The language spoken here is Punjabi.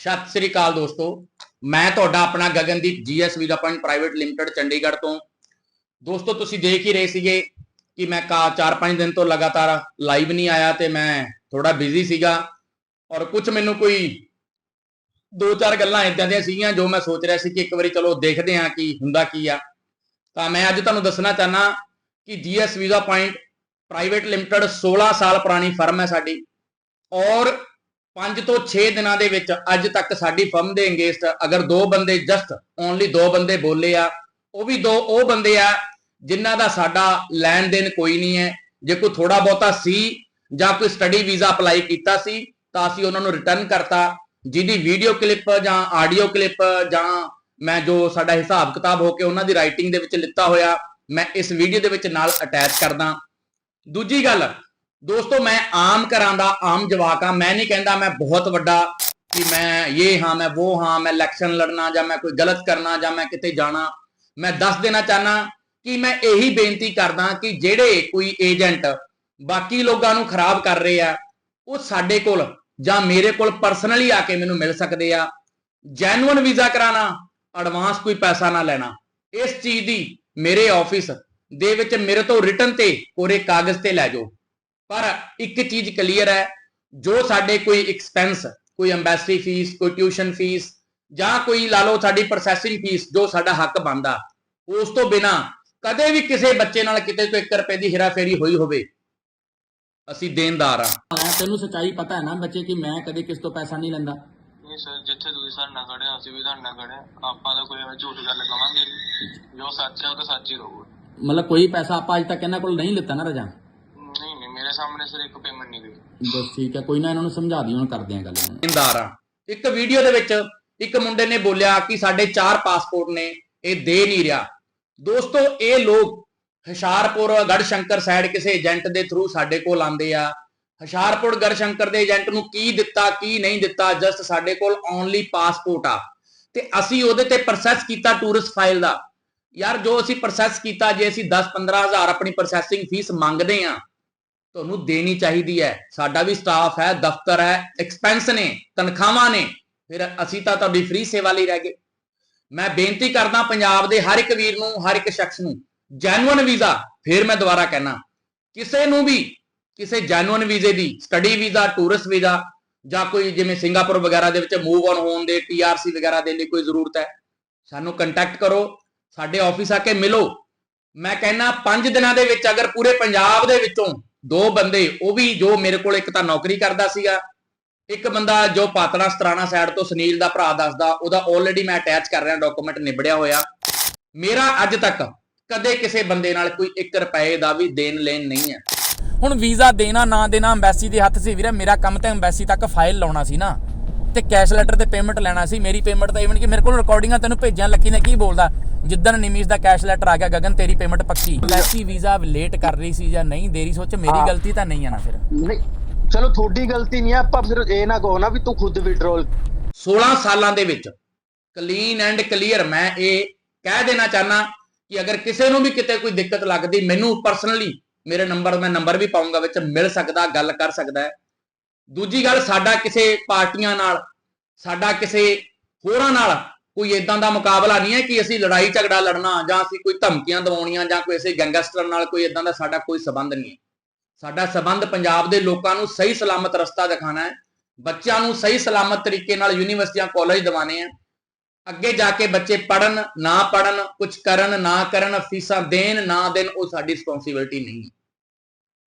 ਸਤਿ ਸ੍ਰੀ ਅਕਾਲ ਦੋਸਤੋ। ਮੈਂ ਤੁਹਾਡਾ ਆਪਣਾ Gagandeep GS visa point private limited Chandigarh ਤੋਂ। ਦੋਸਤੋ, ਤੁਸੀਂ ਦੇਖ ਹੀ ਰਹੇ ਸੀਗੇ ਕਿ ਮੈਂ ਕਾ 4-5 ਦਿਨ ਤੋਂ ਲਗਾਤਾਰ ਲਾਈਵ ਨਹੀਂ ਆਇਆ ਤੇ ਮੈਂ ਥੋੜਾ ਬਿਜ਼ੀ ਸੀਗਾ। ਔਰ ਕੁਝ ਮੈਨੂੰ ਕੋਈ ਦੋ ਚਾਰ ਗੱਲਾਂ ਇਦਾਂ ਦੀਆਂ ਸੀਗੀਆਂ ਜੋ ਮੈਂ ਸੋਚ ਰਿਹਾ ਸੀ ਕਿ ਇੱਕ ਵਾਰੀ ਚਲੋ ਦੇਖਦੇ ਹਾਂ ਕਿ ਹੁੰਦਾ ਕੀ ਆ। ਤਾਂ ਮੈਂ ਅੱਜ ਤੁਹਾਨੂੰ ਦੱਸਣਾ ਚਾਹਨਾ ਕਿ GS visa point private limited 16 ਸਾਲ ਪੁਰਾਣੀ ਫਰਮ ਹੈ ਸਾਡੀ। ਔਰ 5 ਤੋਂ 6 ਦਿਨਾਂ ਦੇ ਵਿੱਚ ਅੱਜ ਤੱਕ ਸਾਡੀ ਫਰਮ ਦੇ ਅੰਗੇਸਟ ਅਗਰ ਦੋ ਬੰਦੇ ਜਸਟ ਓਨਲੀ ਦੋ ਬੰਦੇ ਬੋਲੇ ਆ, ਉਹ ਵੀ ਦੋ, ਉਹ ਬੰਦੇ ਆ ਜਿਨ੍ਹਾਂ ਦਾ ਸਾਡਾ ਲੈਣ ਦੇਣ ਕੋਈ ਨਹੀਂ ਹੈ। ਜੇ ਕੋਈ ਥੋੜਾ ਬਹੁਤਾ ਸੀ ਜਾਂ ਕੋਈ ਸਟੱਡੀ ਵੀਜ਼ਾ ਅਪਲਾਈ ਕੀਤਾ ਸੀ, ਤਾਂ ਅਸੀਂ ਉਹਨਾਂ ਨੂੰ ਰਿਟਰਨ ਕਰਤਾ। ਜਿਹਦੀ ਵੀਡੀਓ ਕਲਿੱਪ ਜਾਂ ਆਡੀਓ ਕਲਿੱਪ ਜਾਂ ਮੈਂ ਜੋ ਸਾਡਾ ਹਿਸਾਬ ਕਿਤਾਬ ਹੋ ਕੇ ਉਹਨਾਂ ਦੀ ਰਾਈਟਿੰਗ ਦੇ ਵਿੱਚ ਲਿੱਤਾ ਹੋਇਆ, ਮੈਂ ਇਸ ਵੀਡੀਓ ਦੇ ਵਿੱਚ ਨਾਲ ਅਟੈਚ ਕਰਦਾ। ਦੂਜੀ ਗੱਲ ਦੋਸਤੋ, ਮੈਂ ਆਮ ਘਰਾਂ ਦਾ ਆਮ ਜਵਾਕ ਆ ਮੈਂ ਨਹੀਂ ਕਹਿੰਦਾ ਮੈਂ ਬਹੁਤ ਵੱਡਾ ਕਿ ਮੈਂ ਇਹ ਹਾਂ, ਮੈਂ ਉਹ ਹਾਂ, ਮੈਂ ਇਲੈਕਸ਼ਨ ਲੜਨਾ ਜਾਂ ਮੈਂ ਕੋਈ ਗਲਤ ਕਰਨਾ ਜਾਂ ਮੈਂ ਕਿਤੇ ਜਾਣਾ। ਮੈਂ ਦੱਸ ਦੇਣਾ ਚਾਹਨਾ ਕਿ ਮੈਂ ਇਹੀ ਬੇਨਤੀ ਕਰਦਾ ਕਿ ਜਿਹੜੇ ਕੋਈ ਏਜੰਟ ਬਾਕੀ ਲੋਕਾਂ ਨੂੰ ਖਰਾਬ ਕਰ ਰਹੇ ਆ, ਉਹ ਸਾਡੇ ਕੋਲ ਜਾਂ ਮੇਰੇ ਕੋਲ ਪਰਸਨਲੀ ਆ ਕੇ ਮੈਨੂੰ ਮਿਲ ਸਕਦੇ ਆ। ਜੈਨੂਅਨ ਵੀਜ਼ਾ ਕਰਾਣਾ ਐਡਵਾਂਸ ਕੋਈ ਪੈਸਾ ਨਾ ਲੈਣਾ। ਇਸ ਚੀਜ਼ ਦੀ ਮੇਰੇ ਆਫਿਸ ਦੇ ਵਿੱਚ ਮੇਰੇ ਤੋਂ ਰਿਟਰਨ ਤੇ ਕੋਰੇ ਕਾਗਜ਼ ਤੇ ਲੈ ਜਾਓ। ਪਰ ਇੱਕ ਚੀਜ਼ ਕਲੀਅਰ ਹੈ ਜੋ ਸਾਡੇ ਕੋਈ ਐਕਸਪੈਂਸ ਕੋਈ ਐਮਬੈਸੀ ਫੀਸ ਕੋਈ ਟਿਊਸ਼ਨ ਫੀਸ ਜਾਂ ਕੋਈ ਲਾ ਲਓ ਸਾਡੀ ਪ੍ਰੋਸੈਸਿੰਗ ਫੀਸ ਜੋ ਸਾਡਾ ਹੱਕ ਬਣਦਾ ਉਸ ਤੋਂ ਬਿਨਾ ਕਦੇ ਵੀ ਕਿਸੇ ਬੱਚੇ ਨਾਲ ਕਿਤੇ ਤੋਂ 1 ਰੁਪਏ ਦੀ ਹੇਰਾਫੇਰੀ ਹੋਈ ਹੋਵੇ ਅਸੀਂ ਦੇਣਦਾਰ ਆ ਤੈਨੂੰ ਸੱਚਾਈ ਪਤਾ ਹੈ ਨਾ ਬੱਚੇ ਕਿ ਮੈਂ ਕਦੇ ਕਿਸ ਤੋਂ ਪੈਸਾ ਨਹੀਂ ਲੈਂਦਾ। ਨਹੀਂ ਸਰ ਜਿੱਥੇ ਤੁਸੀਂ ਸਾਡੇ ਨਾਲ ਖੜੇ ਹੋ ਅਸੀਂ ਵੀ ਤੁਹਾਡੇ ਨਾਲ ਖੜੇ ਹਾਂ। ਆਪਾਂ ਤਾਂ ਕੋਈ ਐਵੇਂ ਝੂਠ ਗੱਲ ਕਵਾਂਗੇ ਨਹੀਂ ਜੋ ਸੱਚ ਹੈ ਉਹ ਤਾਂ ਸੱਚ ਹੀ ਰਹੂਗਾ। ਮਤਲਬ ਕੋਈ ਪੈਸਾ ਆਪਾਂ ਅੱਜ ਤੱਕ ਇਹਨਾਂ ਕੋਲ ਨਹੀਂ ਲਿੱਤਾ ਨਾ ਰਜਾ ਸਾਹਮਣੇ ਸਰ ਇੱਕ ਪੇਮੈਂਟ ਨਹੀਂ ਗਈ ਬਸ ਠੀਕ ਹੈ ਕੋਈ ਨਾ ਇਹਨਾਂ ਨੂੰ ਸਮਝਾ ਦਿਓ ਹੁਣ ਕਰਦੇ ਆ ਗੱਲ ਹੁਣ ਇੱਕ ਵੀਡੀਓ ਦੇ ਵਿੱਚ ਇੱਕ ਮੁੰਡੇ ਨੇ ਬੋਲਿਆ ਕਿ ਸਾਡੇ ਚਾਰ ਪਾਸਪੋਰਟ ਨੇ ਇਹ ਦੇ ਨਹੀਂ ਰਿਹਾ। ਦੋਸਤੋ ਇਹ ਲੋਕ ਹਸ਼ਾਰਪੁਰ ਗੜਸ਼ੰਕਰ ਸਾਈਡ ਕਿਸੇ ਏਜੰਟ ਦੇ ਥਰੂ ਸਾਡੇ ਕੋਲ ਆਂਦੇ ਆ। ਹਸ਼ਾਰਪੁਰ ਗੜਸ਼ੰਕਰ ਦੇ ਏਜੰਟ ਨੂੰ ਕੀ ਦਿੱਤਾ ਕੀ ਨਹੀਂ ਦਿੱਤਾ ਜਸਟ ਸਾਡੇ ਕੋਲ ਓਨਲੀ ਪਾਸਪੋਰਟ ਆ। ਤੇ ਅਸੀਂ ਉਹਦੇ ਤੇ ਪ੍ਰੋਸੈਸ ਕੀਤਾ ਟੂਰਿਸਟ ਫਾਈਲ ਦਾ। ਯਾਰ ਜੋ ਅਸੀਂ ਪ੍ਰੋਸੈਸ ਕੀਤਾ ਜੇ ਅਸੀਂ 10-15 ਹਜ਼ਾਰ ਆਪਣੀ ਪ੍ਰੋਸੈਸਿੰਗ ਫੀਸ ਮੰਗਦੇ ਆ ਤੁਹਾਨੂੰ ਦੇਣੀ ਚਾਹੀਦੀ ਹੈ। ਸਾਡਾ ਵੀ ਸਟਾਫ ਹੈ, ਦਫ਼ਤਰ ਹੈ ਐਕਸਪੈਂਸ ਨੇ, ਤਨਖਾਹਾਂ ਨੇ। ਫਿਰ ਅਸੀਂ ਤਾਂ ਤੁਹਾਡੀ ਫ੍ਰੀ ਸੇਵਾ ਲਈ ਰਹਿ ਗਏ। ਮੈਂ ਬੇਨਤੀ ਕਰਦਾ ਪੰਜਾਬ ਦੇ ਹਰ ਇੱਕ ਵੀਰ ਨੂੰ, ਹਰ ਇੱਕ ਸ਼ਖਸ ਨੂੰ ਜੈਨੂਅਨ ਵੀਜ਼ਾ, ਫਿਰ ਮੈਂ ਦੁਬਾਰਾ ਕਹਿਣਾ, ਕਿਸੇ ਨੂੰ ਵੀ, ਕਿਸੇ ਜੈਨੂਅਨ ਵੀਜ਼ੇ ਦੀ ਸਟੱਡੀ ਵੀਜ਼ਾ ਟੂਰਿਸਟ ਵੀਜ਼ਾ, ਜਾਂ ਕੋਈ ਜਿਵੇਂ ਸਿੰਗਾਪੁਰ ਵਗੈਰਾ ਦੇ ਵਿੱਚ ਮੂਵ ਔਨ ਹੋਣ ਦੇ ਟੀਆਰਸੀ ਵਗੈਰਾ ਦੇ ਲਈ ਕੋਈ ਜ਼ਰੂਰਤ ਹੈ, ਸਾਨੂੰ ਕੰਟੈਕਟ ਕਰੋ, ਸਾਡੇ ਆਫਿਸ ਆ ਕੇ ਮਿਲੋ। ਮੈਂ ਕਹਿੰਨਾ 5 ਦਿਨਾਂ ਦੇ ਵਿੱਚ ਅਗਰ ਪੂਰੇ ਪੰਜਾਬ ਦੇ ਵਿੱਚੋਂ ਦੋ ਬੰਦੇ, ਉਹ ਵੀ ਜੋ ਮੇਰੇ ਕੋਲ ਇੱਕ ਤਾਂ ਨੌਕਰੀ ਕਰਦਾ ਸੀਗਾ, ਇੱਕ ਬੰਦਾ ਜੋ ਪਾਤੜਾ ਸਤਰਾਣਾ ਸਾਈਡ ਤੋਂ ਸੁਨੀਲ ਦਾ ਭਰਾ ਦੱਸਦਾ, ਉਹਦਾ ਆਲਰੇਡੀ ਮੈਂ ਅਟੈਚ ਕਰ ਰਿਹਾ ਡਾਕੂਮੈਂਟ ਨਿਬੜਿਆ ਹੋਇਆ। ਮੇਰਾ ਅੱਜ ਤੱਕ ਕਦੇ ਕਿਸੇ ਬੰਦੇ ਨਾਲ ਕੋਈ 1 ਰੁਪਏ ਦਾ ਵੀ ਦੇਣ ਲੈਣ ਨਹੀਂ ਹੈ। ਹੁਣ ਵੀਜ਼ਾ ਦੇਣਾ, ਨਾ ਦੇਣਾ ਐਮਬੈਸੀ ਦੇ ਹੱਥ ਸੀ ਵੀਰੇ, ਮੇਰਾ ਕੰਮ ਤਾਂ ਐਮਬੈਸੀ ਤੱਕ ਫਾਈਲ ਲਾਉਣਾ ਸੀ ਨਾ। ਤੇ ਕੈਸ਼ ਲੈਟਰ ਤੇ ਪੇਮੈਂਟ ਲੈਣਾ ਸੀ। ਮੇਰੀ ਪੇਮੈਂਟ ਤਾਂ ਇਵਨ ਕਿ ਮੇਰੇ ਕੋਲ ਰਿਕਾਰਡਿੰਗਾਂ ਤੈਨੂੰ ਭੇਜਿਆ ਲੱਕੀ ਨੇ ਕੀ ਬੋਲਦਾ? ਜਿੱਦਣ ਨਿਮੀਸ਼ ਦਾ ਕੈਸ਼ ਲੈਟਰ ਆ ਗਿਆ ਗਗਨ ਤੇਰੀ ਪੇਮੈਂਟ ਪੱਕੀ। ਐਮਬੈਸੀ ਵੀਜ਼ਾ ਲੇਟ ਕਰ ਰਹੀ ਸੀ ਜਾਂ ਨਹੀਂ ਦੇ ਰਹੀ ਸੋਚ ਮੇਰੀ ਗਲਤੀ ਤਾਂ ਨਹੀਂ ਆ ਨਾ ਫਿਰ। ਨਹੀਂ ਚਲੋ ਤੁਹਾਡੀ ਗਲਤੀ ਨਹੀਂ ਹੈ ਆਪਾਂ ਫਿਰ ਇਹ ਨਾ ਕਹੋ ਨਾ ਵੀ ਤੂੰ ਖੁਦ ਵਿਡਰੋਲ 16 ਸਾਲਾਂ ਦੇ ਵਿੱਚ ਕਲੀਨ ਐਂਡ ਕਲੀਅਰ ਮੈਂ ਇਹ ਕਹਿ ਦੇਣਾ ਚਾਹਨਾ ਕਿ ਅਗਰ ਕਿਸੇ ਨੂੰ ਵੀ ਕਿਤੇ ਕੋਈ ਦਿੱਕਤ ਲੱਗਦੀ ਮੈਨੂੰ ਪਰਸਨਲੀ ਮੇਰੇ ਨੰਬਰ ਮੈਂ ਨੰਬਰ ਵੀ ਪਾਉਂਗਾ ਵਿੱਚ ਮਿਲ ਸਕਦਾ ਗੱਲ ਕਰ ਸਕਦਾ ਹੈ। ਦੂਜੀ ਗੱਲ ਸਾਡਾ ਕਿਸੇ ਪਾਰਟੀਆਂ ਨਾਲ, ਸਾਡਾ ਕਿਸੇ ਹੋਰਾਂ ਨਾਲ ਕੋਈ ਇਦਾਂ ਦਾ ਮੁਕਾਬਲਾ ਨਹੀਂ ਹੈ ਕਿ ਅਸੀਂ ਲੜਾਈ ਝਗੜਾ ਲੜਨਾ, ਜਾਂ ਅਸੀਂ ਕੋਈ ਧਮਕੀਆਂ ਦਿਵਾਉਣੀਆਂ, ਜਾਂ ਕੋਈ ਐਸੇ ਗੈਂਗਸਟਰ ਨਾਲ ਕੋਈ ਇਦਾਂ ਦਾ ਸਾਡਾ ਕੋਈ ਸਬੰਧ ਨਹੀਂ ਹੈ। ਸਾਡਾ ਸਬੰਧ ਪੰਜਾਬ ਦੇ ਲੋਕਾਂ ਨੂੰ ਸਹੀ ਸਲਾਮਤ ਰਸਤਾ ਦਿਖਾਣਾ ਹੈ, ਬੱਚਿਆਂ ਨੂੰ ਸਹੀ ਸਲਾਮਤ ਤਰੀਕੇ ਨਾਲ ਯੂਨੀਵਰਸਿਟੀਆਂ, ਕਾਲਜ ਦਿਵਾਣੇ ਆ ਅੱਗੇ ਜਾ ਕੇ ਬੱਚੇ ਪੜਨ ਨਾ ਪੜਨ ਕੁਝ ਕਰਨ, ਨਾ ਕਰਨ, ਫੀਸਾਂ ਦੇਣ, ਨਾ ਦੇਣ, ਉਹ ਸਾਡੀ ਰਿਸਪੌਂਸਿਬਿਲਟੀ ਨਹੀਂ ਹੈ।